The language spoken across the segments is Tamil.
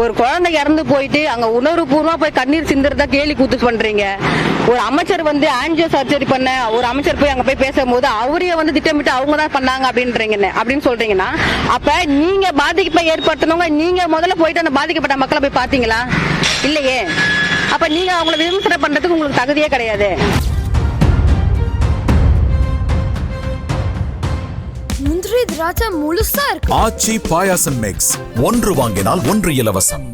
ஒரு குழந்தை இறந்து போயிட்டு அங்க உணர்வுபூர்வமா போய் கண்ணீர் சிந்துறதா கேலி கூத்து பண்றீங்க. ஒரு அமைச்சர் வந்து ஆன்ஜியோ சர்ஜரி பண்ண ஒரு அமைச்சர் போய் அங்க போய் பேசும்போது அவரையே வந்து திட்டமிட்டு அவங்க தான் பண்ணாங்க அப்படின்றீங்க அப்படின்னு சொல்றீங்கன்னா அப்ப நீங்க பாதிப்பை ஏற்படுத்தினவங்க நீங்க முதல்ல போயிட்டு அந்த பாதிக்கப்பட்ட மக்களை போய் பாத்தீங்களா இல்லையே. அப்ப நீங்க அவங்கள விமர்சனம் பண்றதுக்கு உங்களுக்கு தகுதியே கிடையாது. திராட்சை முழுசா இருக்கு. ஆச்சி பாயாசம் மிக்ஸ் ஒன்று வாங்கினால் ஒன்று இலவசம்.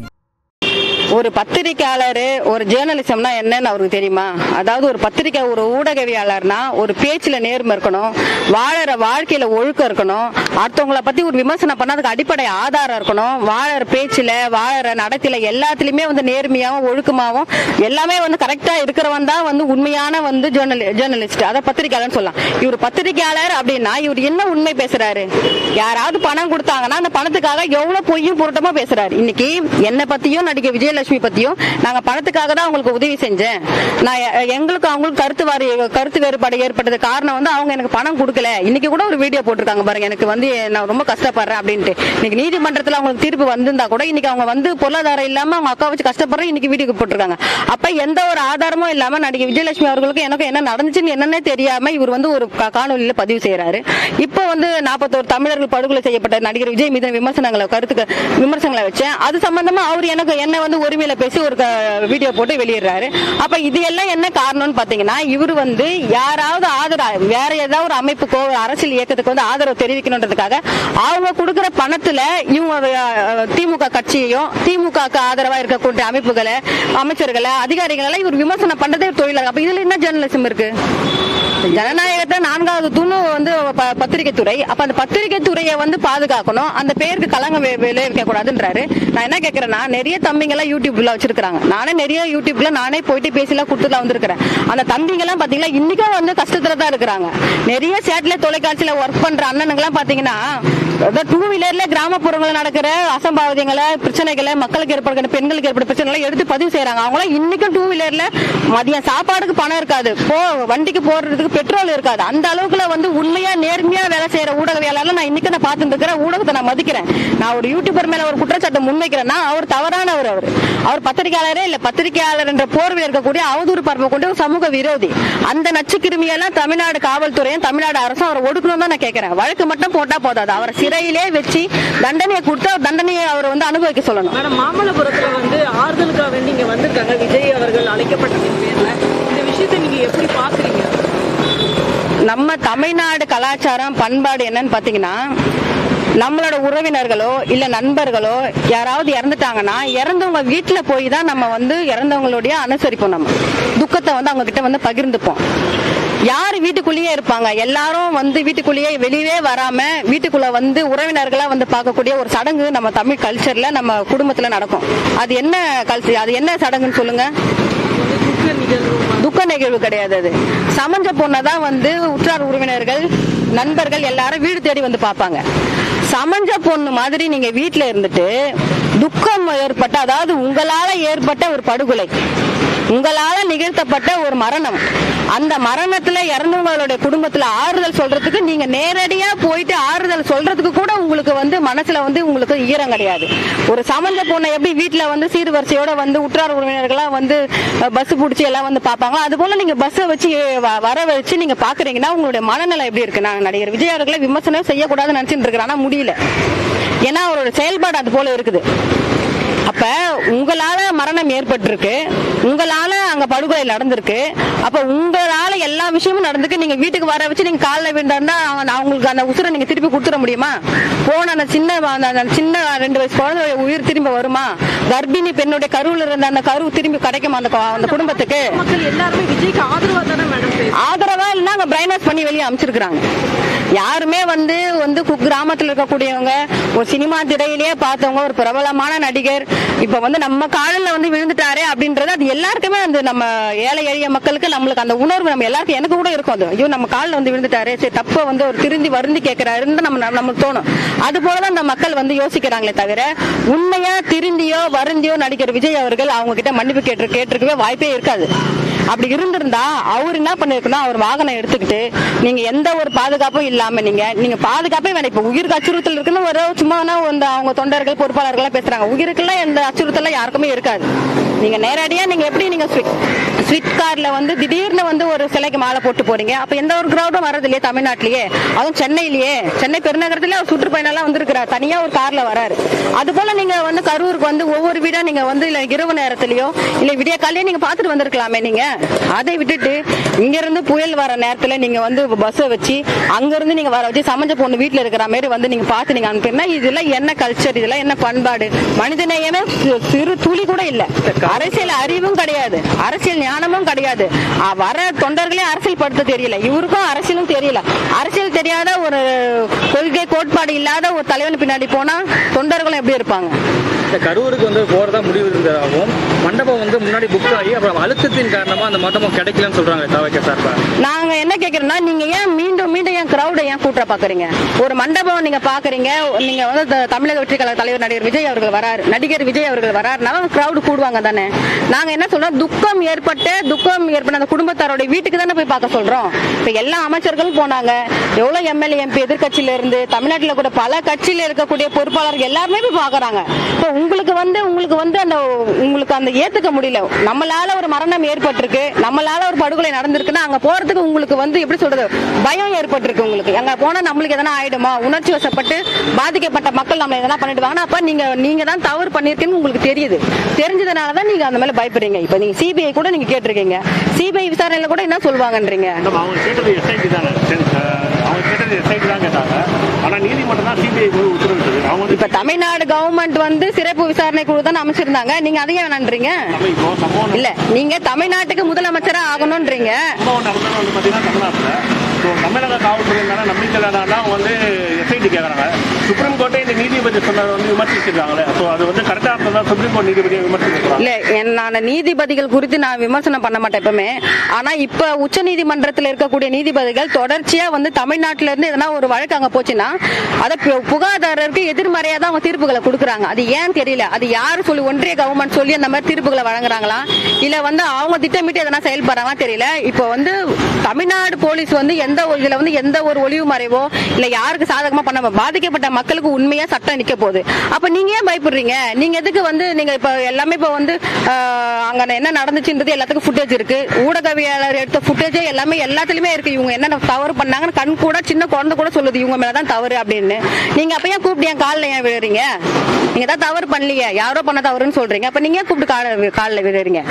ஒரு பத்திரிக்கையாளர் ஒரு ஜேர்னலிசம்னா என்னன்னு அவருக்கு தெரியுமா? அதாவது ஒரு பத்திரிக்கை ஒரு ஊடகவியாளர்னா ஒரு பேச்சுல நேர்மை இருக்கணும் வாழற வாழ்க்கையில ஒழுக்கம் இருக்கணும் அடுத்தவங்களை பத்தி ஒரு விமர்சனம் பண்ணா அதுக்கு அடிப்படை ஆதாரம் இருக்கணும். வாழற பேச்சுல வாழற நடத்தில எல்லாத்துலயுமே வந்து நேர்மையாவும் ஒழுக்கமாவும் எல்லாமே வந்து கரெக்டா இருக்கிறவன் தான் வந்து உண்மையான வந்து ஜேர்னலி ஜேர்னலிஸ்ட் அதை பத்திரிக்கையாளர்னு சொல்லலாம். இவர் பத்திரிக்கையாளர் அப்படின்னா இவர் என்ன உண்மை பேசுறாரு? யாராவது பணம் கொடுத்தாங்கன்னா அந்த பணத்துக்காக எவ்வளவு பொய்யும் புரட்டமா பேசுறாரு? இன்னைக்கு என்ன பத்தியும் நடிகை விஜயலட்சுமி பத்தியும் நாங்க பணத்துக்காக தான் அவங்களுக்கு உதவி செஞ்சேன். நான் எ- எங்களுக்கு அவங்களுக்கு கருத்து வாரி கருத்து வேறுபாடு ஏற்பட்டது காரணம் வந்து அவங்க எனக்கு பணம் கொடுக்கல. இன்னைக்கு கூட ஒரு வீடியோ போட்டிருக்காங்க பாருங்க. எனக்கு வந்து நான் ரொம்ப கஷ்டப்படுறேன் அப்படின்ட்டு. இன்னைக்கு நீதிமன்றத்தில் அவங்களுக்கு தீர்ப்பு வந்திருந்தா கூட இன்னைக்கு அவங்க வந்து பொருளாதாரம் இல்லாம அவங்க அக்கா வச்சு கஷ்டப்படுறேன் இன்னைக்கு வீடியோ போட்டிருக்காங்க. அப்ப எந்த ஒரு ஆதாரமும் இல்லாம நடிகை விஜயலட்சுமி அவர்களுக்கு எனக்கு என்ன நடந்துச்சுன்னு என்னன்னே தெரியாம இவர் வந்து ஒரு காணொலியில பதிவு செய்யறாரு இப்போ வந்து நாற்பத்தோரு தமிழர்கள் படுகொலை செய்யப்பட்ட நடிகர் விஜய் மீது விமர்சனங்களை கருத்துக்கு விமர்சனங்களை வச்சேன். அது சம்பந்தமா அவர் எனக்கு என்ன வந்து உரிமையில பேசி ஒரு வீடியோ போட்டு வெளியிடுறாரு. அப்ப இது எல்லாம் என்ன காரணம்னு பாத்தீங்கன்னா இவர் வந்து யாராவது ஆதரவு வேற ஏதாவது ஒரு அமைப்புக்கோ அரசியல் இயக்கத்துக்கு வந்து ஆதரவு தெரிவிக்கணுன்றதுக்காக அவங்க கொடுக்கிற பணத்துல இவங்க திமுக கட்சியையும் திமுக ஆதரவா இருக்கக்கூடிய அமைப்புகளை அமைச்சர்களை அதிகாரிகளை எல்லாம் இவர் விமர்சனம் பண்றதே தொழிலாக அப்ப இதுல என்ன ஜேர்னலிசம் இருக்கு? ஜனநாயக ஜனநாயகத்தை நான்காவது தூணு வந்து பத்திரிகை துறை. அப்ப அந்த பத்திரிகை துறையை வந்து பாதுகாக்கணும். அந்த பேருக்கு கலங்க விளைவிக்க கூடாதுன்றாரு நான் என்ன கேக்குறேன்னா நிறைய தம்பிங்க எல்லாம் யூடியூப்ல வச்சிருக்காங்க நானே நிறைய யூடியூப்ல நானே போயிட்டு பேசிலாம் கொடுத்துலாம் வந்திருக்கிறேன். அந்த தம்பிங்க எல்லாம் பாத்தீங்கன்னா இன்னைக்கும் வந்து கஷ்டத்துல தான் இருக்கிறாங்க. நிறைய சேட்டலைட் தொலைக்காட்சியில ஒர்க் பண்ற அண்ணனுங்க எல்லாம் பாத்தீங்கன்னா டூ வீலர்ல கிராமப்புறங்களில் நடக்கிற அசம்பாவிதங்களை பிரச்சனைகளை மக்களுக்கு ஏற்படுகிற பெண்களுக்கு ஏற்படும் பிரச்சனைகளை எடுத்து பதிவு செய்யறாங்க அவங்களாம் இன்னைக்கும் டூ வீலர்ல மதியம் சாப்பாடுக்கு பணம் இருக்காது. போ வண்டிக்கு போடுறதுக்கு பெட்ரோல் இருக்காது. அந்த அளவுக்குல வந்து உண்மையா நேர்மையா வேலை செய்யற ஊடகவியலாளர் நான் இன்னைக்கு நான் பார்த்துட்டு ஊடகத்தை நான் மதிக்கிறேன். நான் ஒரு யூடியூபர் மேல ஒரு குற்றச்சாட்டை முன்வைக்கிறேன்னா அவர் தவறானவர் அவர். அவர் பத்திரிகையாளரே இல்ல பத்திரிகையாளர் என்ற போர்வை இருக்கக்கூடிய அவதூறு பரப்ப கொண்டு சமூக விரோதி. அந்த நச்சு கிருமியெல்லாம் தமிழ்நாடு காவல்துறையும் தமிழ்நாடு அரசும் அவரை ஒடுக்கணும் தான் நான் கேட்கிறேன். வழக்கு மட்டும் போட்டா போதாது. அவரை சிறையிலே வச்சு தண்டனையை கொடுத்து தண்டனையை அவர் வந்து அனுபவிக்க சொல்லணும். மேடம் மாமல்லபுரத்துல வந்து ஆறுதலுக்காக வேண்டி இங்க வந்திருக்காங்க. விஜய் அவர்கள் அழைக்கப்பட்ட இந்த விஷயத்தை நீங்க எப்படி பாக்குறீங்க நம்ம தமிழ்நாடு கலாச்சாரம் பண்பாடு என்னன்னு பாத்தீங்கன்னா நம்மளோட உறவினர்களோ இல்ல நண்பர்களோ யாராவது இறந்துட்டாங்கன்னா இறந்தவங்க வீட்டுல போய் தான் நம்ம வந்து இறந்தவங்களுடைய அனுசரிப்போம் நம்ம. துக்கத்தை வந்து அவங்க கிட்ட வந்து பகிர்ந்துப்போம். யார் வீட்டுக்குள்ளேயே இருப்பாங்க? எல்லாரும் வந்து வீட்டுக்குள்ளேயே வெளியவே வராம வீட்டுக்குள்ள வந்து உறவினர்களா வந்து பார்க்கக்கூடிய ஒரு சடங்கு நம்ம தமிழ் கல்ச்சர்ல நம்ம குடும்பத்துல நடக்கும். அது என்ன கல்ச்சர் அது என்ன சடங்குன்னு சொல்லுங்க? துக்க நிகழ்வு கிடையாது அது. சமஞ்ச பொண்ணை தான் வந்து உற்றார் உறவினர்கள் நண்பர்கள் எல்லாரும் வீடு தேடி வந்து பார்ப்பாங்க. சமஞ்ச பொண்ணு மாதிரி நீங்க வீட்டுல இருந்துட்டு துக்கம் ஏற்பட்ட அதாவது உங்களால ஏற்பட்ட ஒரு படுகொலை உங்களால நிகழ்த்தப்பட்ட ஒரு மரணம் அந்த மரணத்துல இறந்தவங்களுடைய குடும்பத்துல ஆறுதல் சொல்றதுக்கு நீங்க நேரடியா போயிட்டு ஆறுதல் சொல்றதுக்கு கூட உங்களுக்கு வந்து மனசுல வந்து உங்களுக்கு ஈரம் கிடையாது. ஒரு சமஞ்ச பொண்ணை எப்படி வீட்டுல வந்து சீர்வரிசையோட வந்து உற்றார் உறவினர்களா வந்து பஸ் பிடிச்சி எல்லாம் வந்து பாப்பாங்களோ அது போல நீங்க பஸ்ஸை வச்சு வ- வர வச்சு நீங்க பாக்குறீங்கன்னா உங்களுடைய மனநிலை எப்படி இருக்கு? நான் நடிகர் விஜய் அவர்களை விமர்சனம் செய்யக்கூடாதுன்னு நினைச்சிட்டு இருக்கிறேன் ஆனா முடியல. ஏன்னா அவரோட செயல்பாடு அது போல இருக்குது. அப்ப உங்களால மரணம் ஏற்பட்டிருக்கு. உங்களால அங்க படுகொலை நடந்திருக்கு. அப்ப உங்களால எல்லா விஷயமும் நடந்திருக்கு. நீங்க வீட்டுக்கு வர வச்சு நீங்க காலில் விழுந்தா அவங்களுக்கு அந்த உசுரை நீங்க திருப்பி கொடுத்துட முடியுமா? போன அந்த சின்ன அந்த சின்ன ரெண்டு வயசு குழந்தை உயிர் திரும்ப வருமா? கர்ப்பிணி பெண்ணுடைய கருவில் இருந்த அந்த கரு திரும்பி கிடைக்குமா அந்த அந்த குடும்பத்துக்கு? எல்லாருமே விஜய்க்கு ஆதரவா தானே மேடம். ஆதரவா இல்லைன்னா அங்க பிரைன் வாஷ் பண்ணி வெளியே அமைச்சிருக்காங்க யாருமே வந்து வந்து கு- கிராமத்துல இருக்கக்கூடியவங்க ஒரு சினிமா திரையிலேயே பார்த்தவங்க ஒரு பிரபலமான நடிகர் இப்ப வந்து நம்ம காலில் வந்து விழுந்துட்டாரே அப்படின்றது அது எல்லாருக்குமே அந்த நம்ம ஏழை எளிய மக்களுக்கு நம்மளுக்கு அந்த உணர்வு நம்ம எல்லாருக்கும் எனக்கு கூட இருக்கும் அது. ஐயோ நம்ம காலில் வந்து விழுந்துட்டாரே சரி தப்ப வந்து ஒரு திருந்தி வருந்தி கேட்கிறாருன்னு நம்ம நமக்கு தோணும். அது போலதான் அந்த மக்கள் வந்து யோசிக்கிறாங்களே தவிர உண்மையா திருந்தியோ வருந்தியோ நடிகர் விஜய் அவர்கள் அவங்க கிட்ட மன்னிப்பு கேட்டு கேட்டிருக்கவே வாய்ப்பே இருக்காது. அப்படி இருந்திருந்தா அவர் என்ன பண்ணிருக்கணும் அவர் வாகனம் எடுத்துக்கிட்டு நீங்க எந்த ஒரு பாதுகாப்பும் இல்லாம நீங்க நீங்க பாதுகாப்பே வேணாம். இப்ப உயிருக்கு அச்சுறுத்தல் இருக்குன்னு ஒரு சும்மா வந்து அவங்க தொண்டர்கள் பொறுப்பாளர்கள் பேசுறாங்க. உயிருக்கெல்லாம் எந்த அச்சுறுத்தல் யாருக்குமே இருக்காது. நீங்க நேரடியா நீங்க எப்படி நீங்க ஸ்விட் கார்ல வந்து திடீர்னு வந்து ஒரு சிலைக்கு மாலை போட்டு போறீங்க? அப்ப எந்த ஒரு கிரௌடும் வர்றது இல்லையே தமிழ்நாட்டிலேயே. அதுவும் சென்னையிலேயே. சென்னை பெருநகரத்திலே அவர் சுற்றுப்பயணம் வந்திருக்கிறார். தனியா ஒரு கார்ல வராரு அது போல நீங்க வந்து கரூருக்கு வந்து ஒவ்வொரு வீடா நீங்க வந்து இல்ல இரவு நேரத்திலயோ இல்ல விடிய காலையே நீங்க பாத்துட்டு வந்திருக்கலாமே நீங்க? அதை விட்டுட்டு இங்க இருந்து புயல் வர நேரத்துல நீங்க வந்து பஸ் வச்சு அங்க இருந்து நீங்க வர வச்சு சமைஞ்ச பொண்ணு வீட்டுல இருக்கிற மாதிரி வந்து நீங்க பாத்து நீங்க அனுப்பினா இதெல்லாம் என்ன கல்ச்சர் இதெல்லாம் என்ன பண்பாடு? மனிதநேயமே சிறு துளி கூட இல்ல. அரசியல் அறிவும் கிடையாது. அரசியல் ஞானமும் கிடையாது. வர தொண்டர்களே அரசியல் படுத்த தெரியல. இவருக்கும் அரசியலும் தெரியல. அரசியல் தெரியாத ஒரு கொள்கை கோட்பாடு இல்லாத ஒரு தலைவன் பின்னாடி போனா தொண்டர்களும் எப்படி இருப்பாங்க? இந்த கரூருக்கு வந்து போறதா முடிவு இருந்ததாகவும் மண்டபம் வந்து முன்னாடி புக் ஆகி அப்புறம் அழுத்தத்தின் காரணமா அந்த மண்டபம் கிடைக்கலன்னு சொல்றாங்க தவைக்க சார்பா. நாங்க என்ன கேக்குறோம்னா நீங்க ஏன் மீண்டும் மீண்டும் ஏன் கிரௌட ஏன் கூட்ட பாக்குறீங்க? ஒரு மண்டபம் நீங்க பாக்குறீங்க நீங்க வந்து த- தமிழக வெற்றி கழக தலைவர் நடிகர் விஜய் அவர்கள் வராரு நடிகர் விஜய் அவர்கள் வராருனால கிரௌடு கூடுவாங்க தானே. நாங்க என்ன சொல்றோம் துக்கம் ஏற்பட்டு துக்கம் ஏற்பட்ட அந்த குடும்பத்தாரோட வீட்டுக்கு தானே போய் பார்க்க சொல்றோம். இப்ப எல்லா அமைச்சர்களும் போனாங்க. எவ்வளவு எம்எல்ஏ எம்பி எதிர்கட்சியில இருந்து தமிழ்நாட்டில் கூட பல கட்சியில இருக்கக்கூடிய பொறுப்பாளர்கள் எல்லாருமே போய் பாக்குறாங்க. இப்போ உங்களுக்கு வந்து உங்களுக்கு வந்து அந்த உங்களுக்கு அந்த ஏத்துக்க முடியல. நம்மளால ஒரு மரணம் ஏற்பட்டிருக்கு. நம்மளால ஒரு படுகொலை நடந்திருக்குன்னா அங்க போறதுக்கு உங்களுக்கு வந்து எப்படி சொல்றது? பயம் ஏற்பட்டிருக்கு உங்களுக்கு. அங்க போனா நம்மளுக்கு எதனா ஆயிடுமா? உணர்ச்சி வசப்பட்டு பாதிக்கப்பட்ட மக்கள் நம்ம எதனா பண்ணிடுவாங்கன்னா அப்ப நீங்க நீங்க தான் தவறு பண்ணிருக்கீங்கன்னு உங்களுக்கு தெரியுது. தெரிஞ்சதுனால தான் நீங்க அந்த மேல பயப்படுறீங்க. இப்ப நீங்க சிபிஐ கூட நீங்க கேட்டிருக்கீங்க. சிபிஐ விசாரணையில கூட என்ன சொல்லுவாங்கன்றீங்க? அவங்க கேட்டது எஸ்ஐடி தானே தான் கேட்டாங்க ஆனா நீதிமன்றம் தான் சிபிஐ போய் உத்தரவிட்டது. அவங்க வந்து இப்ப தமிழ்நாடு கவர்மெண்ட் வந்து சிறப்பு விசாரணை குழு தான் அமைச்சிருந்தாங்க. நீங்க அதையும் வேணான்றீங்க இப்போ சம்பவம் இல்ல நீங்க தமிழ்நாட்டுக்கு முதலமைச்சரா ஆகணும்ன்றீங்க சம்பவம் நடந்தது வந்து பாத்தீங்கன்னா தமிழ்நாட்டில். ஸோ தமிழக காவல்துறை மேல நம்பிக்கை இல்லைனா வந்து எஸ்ஐடி கேட்கறாங்க சுப்ரீம் இந்த நீதிபதி சொன்னதை வந்து விமர்சிச்சிருக்காங்களே. ஸோ அது வந்து கரெக்டாக இருந்ததா சுப்ரீம் கோர்ட் நீதிபதியை விமர்சிச்சிருக்காங்க இல்ல என் நான் நீதிபதிகள் குறித்து நான் விமர்சனம் பண்ண மாட்டேன் எப்பவுமே. ஆனா இப்ப உச்ச நீதிமன்றத்தில் இருக்கக்கூடிய நீதிபதிகள் தொடர்ச்சியா வந்து தமிழ்நாட்டில இருந்து எதனா ஒரு வழக்கு அங்க போச்சுன்னா அத பு- புகார்தாரருக்கு எதிர்மறையா தான் அவங்க தீர்ப்புகளை கொடுக்குறாங்க. அது ஏன் தெரியல. அது யாரு சொல்லி ஒன்றிய கவர்மெண்ட் சொல்லி அந்த மாதிரி தீர்ப்புகளை வழங்குறாங்களா? இல்ல வந்து அவங்க திட்டமிட்டு எதனா செயல்படுறாங்களா தெரியல. இப்போ வந்து தமிழ்நாடு போலீஸ் வந்து எந்த ஒரு இதில் வந்து எந்த ஒரு ஒளிவு மறைவோ இல்ல யாருக்கு சாதகமா பண்ண பாதிக்கப்பட்ட மக்களுக்கு உண்மையா சட்டம் நிக்க போகுது. அப்ப நீங்க ஏன் பயப்படுறீங்க? நீங்க எதுக்கு வந்து நீங்க இப்ப எல்லாமே இப்ப வந்து அங்க என்ன நடந்துச்சுன்றது எல்லாத்துக்கும் ஃபுட்டேஜ் இருக்கு. ஊடகவியலாளர் எடுத்த ஃபுட்டேஜே எல்லாமே எல்லாத்துலயுமே இருக்கு. இவங்க என்ன தவறு பண்ணாங்கன்னு கண் கூட சின்ன குழந்தை கூட சொல்லுது. இவங்க மேலதான் தவறு அப்படின்னு. நீங்க அப்ப ஏன் கூப்பிட்டு என் காலில் ஏன் விழுறீங்க? நீங்க தான் தவறு பண்ணலையே. யாரோ பண்ண தவறுன்னு சொல்றீங்க. அப்ப நீங்க ஏன் கூப்பிட்டு கால காலில் விழுறீங்க?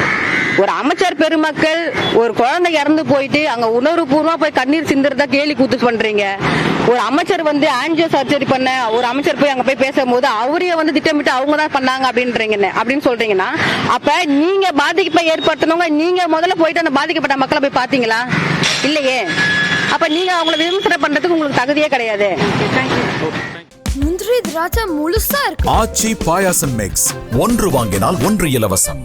ஒரு அமைச்சர் பெருமக்கள் ஒரு குழந்தை இறந்து போயிட்டு அங்க உணர்வுபூர்வமா போய் கண்ணீர் சிந்துறதா கேலி கூத்து பண்றீங்க. ஒரு அமைச்சர் வந்து ஆன்ஜியோ சர்ஜரி பண்ண ஒரு அமைச்சர் போய் அங்க போய் பேசும்போது அவரையே வந்து திட்டமிட்டு அவங்க தான் பண்ணாங்க அப்படின்றீங்க அப்படின்னு சொல்றீங்கன்னா அப்ப நீங்க பாதிப்பை ஏற்படுத்தணுங்க. நீங்க முதல்ல போயிட்டு அந்த பாதிக்கப்பட்ட மக்களை போய் பாத்தீங்களா இல்லையே. அப்ப நீங்க அவங்கள விமர்சனம் பண்றதுக்கு உங்களுக்கு தகுதியே கிடையாது. முந்திரி திராட்சை முழுசா இருக்கு. ஆச்சி பாயாசம் மிக்ஸ் ஒன்று வாங்கினால் ஒன்று இலவசம்.